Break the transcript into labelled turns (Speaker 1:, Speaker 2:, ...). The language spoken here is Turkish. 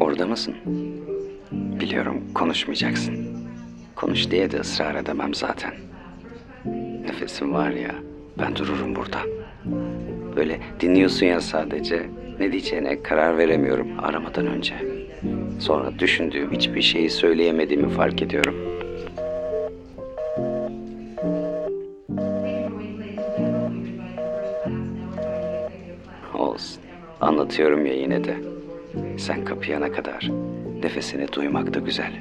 Speaker 1: Orada mısın? Biliyorum konuşmayacaksın. Konuş diye de ısrar edemem zaten. Nefesim var ya, ben dururum burada. Böyle dinliyorsun ya sadece. Ne diyeceğine karar veremiyorum aramadan önce. Sonra düşündüğüm hiçbir şeyi söyleyemediğimi fark ediyorum. olsun. Anlatıyorum ya yine de. Sen kapayana kadar nefesini duymak da güzel.